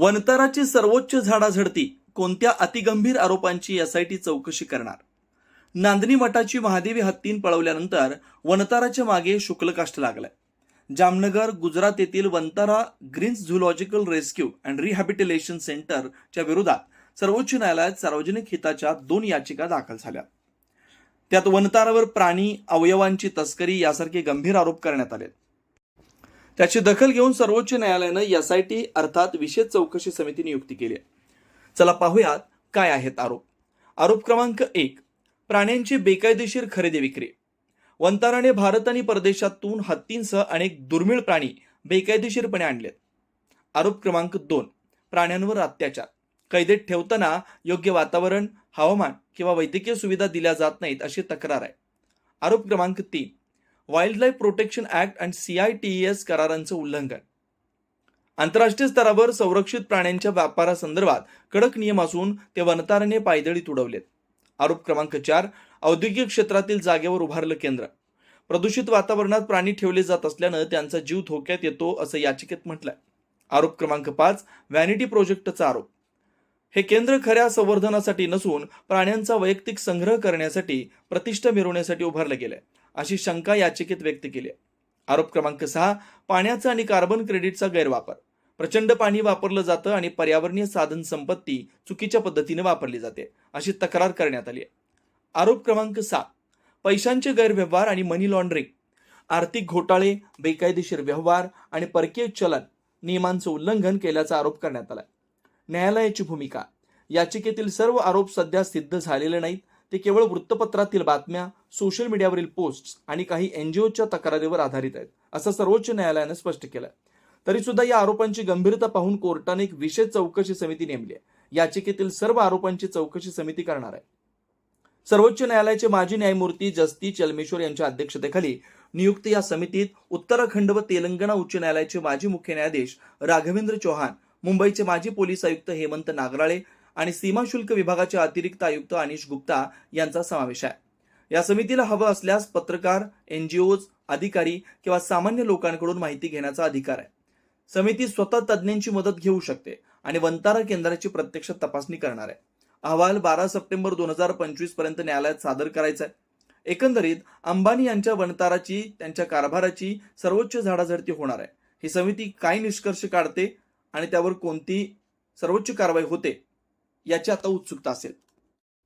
वनताराची सर्वोच्च झाडाझडती कोणत्या अतिगंभीर आरोपांची एसआयटी चौकशी करणार? नांदणी मठाची महादेवी हत्तीन पळवल्यानंतर वनताराच्या मागे शुक्लकाष्ट लागलाय. जामनगर गुजरात येथील Vantara greens zoological rescue and rehabilitation सेंटरच्या विरोधात सर्वोच्च न्यायालयात सार्वजनिक हिताच्या दोन याचिका दाखल झाल्या. त्यात वनतारावर प्राणी अवयवांची तस्करी यासारखे गंभीर आरोप करण्यात आले त्याची दखल घेऊन सर्वोच्च न्यायालयानं एसआयटी अर्थात विशेष चौकशी समिती नियुक्ती केली आहे. चला पाहूयात काय आहेत आरोप. आरोप क्रमांक एक प्राण्यांची बेकायदेशीर खरेदी विक्री. वंताराने भारत आणि परदेशातून हत्तींसह अनेक दुर्मिळ प्राणी बेकायदेशीरपणे आणलेत. आरोप क्रमांक दोन प्राण्यांवर अत्याचार. कैदेत ठेवताना योग्य वातावरण हवामान किंवा वैद्यकीय सुविधा दिल्या जात नाहीत अशी तक्रार आहे. आरोप क्रमांक तीन wildlife protection act T S करारांचं उल्लंघन. आंतरराष्ट्रीय स्तरावर संरक्षित प्राण्यांच्या व्यापारासंदर्भात कडक नियम असून ते वनताराने पायदळीत उडवलेत आरोप क्रमांक चार औद्योगिक क्षेत्रातील जागेवर उभारलं केंद्र. प्रदूषित वातावरणात प्राणी ठेवले जात असल्यानं त्यांचा जीव धोक्यात येतो असं याचिकेत म्हटलंय. आरोप क्रमांक पाच व्हॅनिटी प्रोजेक्टचा आरोप. हे केंद्र खऱ्या संवर्धनासाठी नसून प्राण्यांचा वैयक्तिक संग्रह करण्यासाठी प्रतिष्ठा मिरवण्यासाठी उभारलं गेलंय. अशी शंका याचिकेत व्यक्त केली आहे. आरोप क्रमांक सहा पाण्याचा आणि कार्बन क्रेडिटचा गैरवापर. प्रचंड पाणी वापरलं जातं आणि पर्यावरणीय साधन संपत्ती चुकीच्या पद्धतीने वापरली जाते अशी तक्रार करण्यात आली आहे. आरोप क्रमांक सात पैशांचे गैरव्यवहार आणि मनी लॉन्ड्रिंग आर्थिक घोटाळे बेकायदेशीर व्यवहार आणि परकीय चलन नियमांचं उल्लंघन केल्याचा आरोप करण्यात आला न्यायालयाची भूमिका याचिकेतील सर्व आरोप सध्या सिद्ध झालेले नाहीत ते केवळ वृत्तपत्रातील बातम्या सोशल मीडियावरील पोस्ट आणि काही एनजीओच्या तक्रारीवर आधारित आहेत असं सर्वोच्च न्यायालयानं स्पष्ट केलं तरी सुद्धा या आरोपांची गंभीरता पाहून कोर्टाने एक विशेष चौकशी समिती नेमली आहे. याचिकेतील सर्व आरोपांची चौकशी समिती करणार आहे. सर्वोच्च न्यायालयाचे माजी न्यायमूर्ती जस्ती चलमेश्वर यांच्या अध्यक्षतेखाली नियुक्त या समितीत उत्तराखंड व तेलंगणा उच्च न्यायालयाचे माजी मुख्य न्यायाधीश राघवेंद्र चौहान मुंबईचे माजी पोलीस आयुक्त हेमंत नागराळे आणि सीमा शुल्क विभागाचे अतिरिक्त आयुक्त अनिश गुप्ता यांचा समावेश आहे. या समितीला हवं असल्यास पत्रकार एनजीओज अधिकारी किंवा सामान्य लोकांकडून माहिती घेण्याचा अधिकार आहे. समिती स्वतः तज्ज्ञांची मदत घेऊ शकते आणि वंतारा केंद्राची प्रत्यक्ष तपासणी करणार आहे. अहवाल बारा सप्टेंबर दोन हजार पंचवीसपर्यंत न्यायालयात सादर करायचा आहे. एकंदरीत अंबानी यांच्या वनताराची त्यांच्या कारभाराची सर्वोच्च झाडाझडती होणार आहे. ही समिती काय निष्कर्ष काढते आणि त्यावर कोणती सर्वोच्च कारवाई होते? याची आता उत्सुकता असेल.